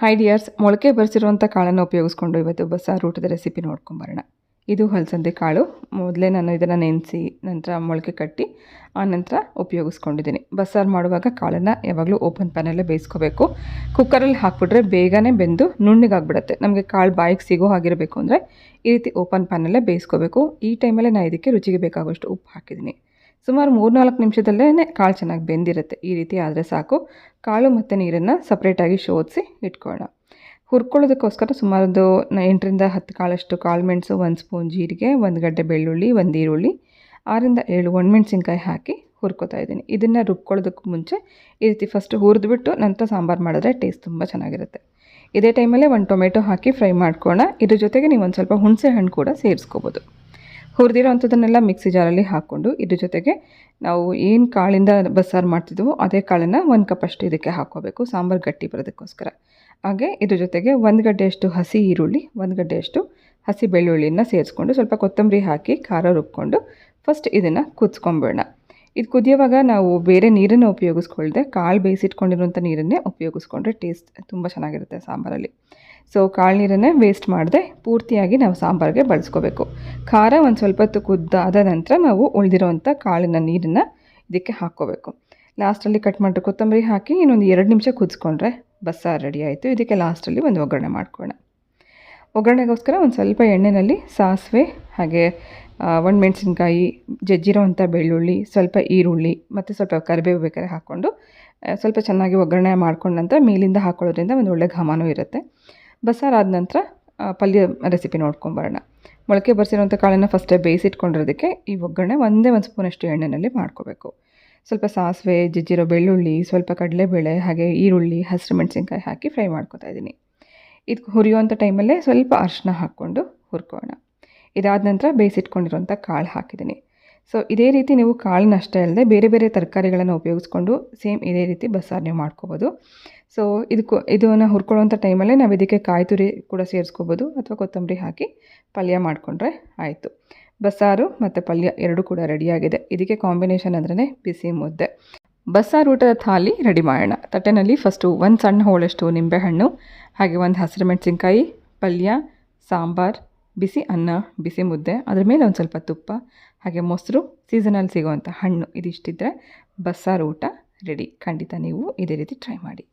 High dears ಮೊಳಕೆ ಬರೆಸಿರುವಂಥ ಕಾಳನ್ನು ಉಪಯೋಗಿಸ್ಕೊಂಡು ಇವತ್ತು ಬಸ್ಸಾರು ಊಟದ ರೆಸಿಪಿ ನೋಡ್ಕೊಂಬರೋಣ ಇದು ಹಲಸಂದೆ ಕಾಳು. ಮೊದಲೇ ನಾನು ಇದನ್ನು ನೆನೆಸಿ ನಂತರ ಮೊಳಕೆ ಕಟ್ಟಿ ಆನಂತರ ನಂತರ ಉಪಯೋಗಿಸ್ಕೊಂಡಿದ್ದೀನಿ. ಬಸ್ಸಾರು ಮಾಡುವಾಗ ಕಾಳನ್ನು ಯಾವಾಗಲೂ ಓಪನ್ ಪ್ಯಾನಲ್ಲೇ ಬೇಯಿಸ್ಕೋಬೇಕು. ಕುಕ್ಕರಲ್ಲಿ ಹಾಕ್ಬಿಟ್ರೆ ಬೇಗನೆ ಬೆಂದು ನುಣ್ಣಗಾಗ್ಬಿಡುತ್ತೆ ನಮಗೆ ಕಾಳು ಬಾಯಿಗೆ ಸಿಗೋ ಹಾಗಿರಬೇಕು ಅಂದರೆ ಈ ರೀತಿ ಓಪನ್ ಪ್ಯಾನಲ್ಲೇ ಬೇಯಿಸ್ಕೋಬೇಕು. ಈ ಟೈಮಲ್ಲೇ ನಾನು ಇದಕ್ಕೆ ರುಚಿಗೆ ಬೇಕಾಗುವಷ್ಟು ಉಪ್ಪು ಹಾಕಿದ್ದೀನಿ. ಸುಮಾರು ಮೂರ್ನಾಲ್ಕು ನಿಮಿಷದಲ್ಲೇ ಕಾಳು ಚೆನ್ನಾಗಿ ಬೆಂದಿರುತ್ತೆ. ಈ ರೀತಿ ಆದರೆ ಸಾಕು. ಕಾಳು ಮತ್ತು ನೀರನ್ನು ಸಪ್ರೇಟಾಗಿ ಶೋಧಿಸಿ ಇಟ್ಕೊಳ್ಳೋಣ. ಹುರ್ಕೊಳ್ಳೋದಕ್ಕೋಸ್ಕರ ಸುಮಾರು ಒಂದು ನ- ಎಂಟರಿಂದ ಹತ್ತು ಕಾಳಷ್ಟು ಕಾಳು ಮೆಣಸು, ಒಂದು ಸ್ಪೂನ್ ಜೀರಿಗೆ, ಒಂದು ಗಡ್ಡೆ ಬೆಳ್ಳುಳ್ಳಿ, ಒಂದು ಈರುಳ್ಳಿ ಆರಿಂದ ಏಳು ಒಣಮೆಣ್ಸಿನ್ಕಾಯಿ ಹಾಕಿ ಹುರ್ಕೋತಾ ಇದ್ದೀನಿ. ಇದನ್ನು ರುಬ್ಕೊಳ್ಳೋದಕ್ಕೂ ಮುಂಚೆ ಈ ರೀತಿ ಫಸ್ಟ್ ಹುರಿದ್ಬಿಟ್ಟು ನಂತರ ಸಾಂಬಾರು ಮಾಡಿದ್ರೆ ಟೇಸ್ಟ್ ತುಂಬ ಚೆನ್ನಾಗಿರುತ್ತೆ. ಇದೇ ಟೈಮಲ್ಲೇ ಒಂದು ಟೊಮೆಟೊ ಹಾಕಿ ಫ್ರೈ ಮಾಡ್ಕೊಳ್ಳೋಣ. ಇದ್ರ ಜೊತೆಗೆ ನೀವು ಒಂದು ಸ್ವಲ್ಪ ಹುಣಸೆ ಹಣ್ಣು ಕೂಡ ಸೇರಿಸ್ಕೋಬೋದು. ಹುರಿದಿರೋ ಅಂಥದ್ದನ್ನೆಲ್ಲ ಮಿಕ್ಸಿ ಜಾರಲ್ಲಿ ಹಾಕ್ಕೊಂಡು ಇದ್ರ ಜೊತೆಗೆ ನಾವು ಏನು ಕಾಳಿಂದ ಬಸ್ಸಾರು ಮಾಡ್ತಿದ್ವೋ ಅದೇ ಕಾಳನ್ನು ಒಂದು ಕಪ್ಪಷ್ಟು ಇದಕ್ಕೆ ಹಾಕ್ಕೋಬೇಕು, ಸಾಂಬಾರು ಗಟ್ಟಿ ಬರೋದಕ್ಕೋಸ್ಕರ. ಹಾಗೆ ಇದ್ರ ಜೊತೆಗೆ ಒಂದು ಗಡ್ಡೆಯಷ್ಟು ಹಸಿ ಈರುಳ್ಳಿ, ಒಂದು ಗಡ್ಡೆಯಷ್ಟು ಹಸಿ ಬೆಳ್ಳುಳ್ಳಿನ ಸೇರಿಸ್ಕೊಂಡು ಸ್ವಲ್ಪ ಕೊತ್ತಂಬರಿ ಹಾಕಿ ಖಾರ ರುಬ್ಕೊಂಡು ಫಸ್ಟ್ ಇದನ್ನು ಕುದಿಸ್ಕೊಂಬೇಡ ಇದು ಕುದಿಯೋವಾಗ ನಾವು ಬೇರೆ ನೀರನ್ನು ಉಪಯೋಗಿಸ್ಕೊಳ್ದೆ ಕಾಳು ಬೇಯಿಸಿಟ್ಕೊಂಡಿರುವಂಥ ನೀರನ್ನೇ ಉಪಯೋಗಿಸ್ಕೊಂಡ್ರೆ ಟೇಸ್ಟ್ ತುಂಬ ಚೆನ್ನಾಗಿರುತ್ತೆ ಸಾಂಬಾರಲ್ಲಿ. ಸೊ ಕಾಳು ನೀರನ್ನೇ ವೇಸ್ಟ್ ಮಾಡದೆ, ಪೂರ್ತಿಯಾಗಿ ನಾವು ಸಾಂಬಾರಿಗೆ ಬಳಸ್ಕೋಬೇಕು. ಖಾರ ಒಂದು ಸ್ವಲ್ಪ ಹೊತ್ತು ಕುದ್ದಾದ ನಂತರ ನಾವು ಉಳಿದಿರೋವಂಥ ಕಾಳಿನ ನೀರನ್ನು ಇದಕ್ಕೆ ಹಾಕ್ಕೋಬೇಕು. ಲಾಸ್ಟಲ್ಲಿ ಕಟ್ ಮಾಡಿರೋ ಕೊತ್ತಂಬರಿ ಹಾಕಿ ಇನ್ನೊಂದು ಎರಡು ನಿಮಿಷ ಕುದಿಸ್ಕೊಂಡ್ರೆ ಬಸ್ಸಾರು ರೆಡಿ ಆಯಿತು. ಇದಕ್ಕೆ ಲಾಸ್ಟಲ್ಲಿ ಒಂದು ಒಗ್ಗರಣೆ ಮಾಡ್ಕೊಳ್ಳೋಣ. ಒಗ್ಗರಣೆಗೋಸ್ಕರ ಒಂದು ಸ್ವಲ್ಪ ಎಣ್ಣೆಯಲ್ಲಿ ಸಾಸಿವೆ, ಹಾಗೆ ಒಂದು ಮೆಣಸಿನ್ಕಾಯಿ ಜಜ್ಜಿರೋವಂಥ ಬೆಳ್ಳುಳ್ಳಿ, ಸ್ವಲ್ಪ ಈರುಳ್ಳಿ, ಮತ್ತು ಸ್ವಲ್ಪ ಕರಿಬೇವು ಬೇಕಾದ್ರೆ ಹಾಕ್ಕೊಂಡು ಸ್ವಲ್ಪ ಚೆನ್ನಾಗಿ ಒಗ್ಗರಣೆ ಮಾಡ್ಕೊಂಡಂತ ಮೇಲಿಂದ ಹಾಕೊಳ್ಳೋದ್ರಿಂದ ಒಂದು ಒಳ್ಳೆ ಘಮನೂ ಇರುತ್ತೆ. ಬಸ್ಸಾರು ಆದ ನಂತರ ಪಲ್ಯ ರೆಸಿಪಿ ನೋಡ್ಕೊಂಬರೋಣ ಮೊಳಕೆ ಬರ್ಸಿರೋಂಥ ಕಾಳನ್ನು ಫಸ್ಟೇ ಬೇಯಿಸಿಟ್ಕೊಂಡಿರೋದಕ್ಕೆ ಈ ಒಗ್ಗರಣೆ ಒಂದೇ ಒಂದು ಸ್ಪೂನಷ್ಟು ಎಣ್ಣೆಯಲ್ಲಿ ಮಾಡ್ಕೋಬೇಕು. ಸ್ವಲ್ಪ ಸಾಸಿವೆ ಜಜ್ಜಿರೋ ಬೆಳ್ಳುಳ್ಳಿ, ಸ್ವಲ್ಪ ಕಡಲೆಬೇಳೆ, ಹಾಗೆ ಈರುಳ್ಳಿ, ಹಸಿರು ಮೆಣಸಿನ್ಕಾಯಿ ಹಾಕಿ ಫ್ರೈ ಮಾಡ್ಕೊತಾ ಇದ್ದೀನಿ. ಇದು ಹುರಿಯುವಂಥ ಟೈಮಲ್ಲೇ ಸ್ವಲ್ಪ ಅರಿಶಿನ ಹಾಕ್ಕೊಂಡು ಹುರ್ಕೋಣ ಇದಾದ ನಂತರ ಬೇಯಿಸಿಟ್ಕೊಂಡಿರೋಂಥ ಕಾಳು ಹಾಕಿದ್ದೀನಿ. ಸೊ ಇದೇ ರೀತಿ ನೀವು ಕಾಳನ್ನ ಅಷ್ಟೇ ಅಲ್ಲದೆ ಬೇರೆ ಬೇರೆ ತರಕಾರಿಗಳನ್ನು ಉಪಯೋಗಿಸ್ಕೊಂಡು ಸೇಮ್ ಇದೇ ರೀತಿ ಬಸ್ಸಾರು ನೀವು ಮಾಡ್ಕೋಬೋದು. ಸೊ ಇದಕ್ಕೂ, ಇದನ್ನು ಹುರ್ಕೊಳ್ಳೋಂಥ ಟೈಮಲ್ಲೇ ನಾವು ಇದಕ್ಕೆ ಕಾಯಿ ತುರಿ ಕೂಡ ಸೇರಿಸ್ಕೋಬೋದು ಅಥವಾ ಕೊತ್ತಂಬರಿ ಹಾಕಿ ಪಲ್ಯ ಮಾಡಿಕೊಂಡ್ರೆ ಆಯಿತು. ಬಸ್ಸಾರು ಮತ್ತು ಪಲ್ಯ ಎರಡೂ ಕೂಡ ರೆಡಿಯಾಗಿದೆ. ಇದಕ್ಕೆ ಕಾಂಬಿನೇಷನ್ ಅಂದ್ರೆ ಬಿಸಿ ಮುದ್ದೆ. ಬಸ್ಸಾರು ಊಟದ ಥಾಲಿ ರೆಡಿ ಮಾಡೋಣ. ತಟ್ಟೆನಲ್ಲಿ ಫಸ್ಟು ಒಂದು ಸಣ್ಣ ಹೋಳಷ್ಟು ನಿಂಬೆಹಣ್ಣು, ಹಾಗೆ ಒಂದು ಹಸಿರು ಮೆಣಸಿನ್ಕಾಯಿ, ಪಲ್ಯ, ಸಾಂಬಾರು, ಬಿಸಿ ಅನ್ನ, ಬಿಸಿ ಮುದ್ದೆ, ಅದ್ರ ಮೇಲೆ ಒಂದು ಸ್ವಲ್ಪ ತುಪ್ಪ ಹಾಗೆ ಮೊಸರು ಸೀಸನಲ್ಲಿ ಸಿಗುವಂಥ ಹಣ್ಣು ಇದಿಷ್ಟಿದ್ದರೆ ಬಸ್ಸಾರು ಊಟ ರೆಡಿ ಖಂಡಿತ ನೀವು ಇದೇ ರೀತಿ ಟ್ರೈ ಮಾಡಿ.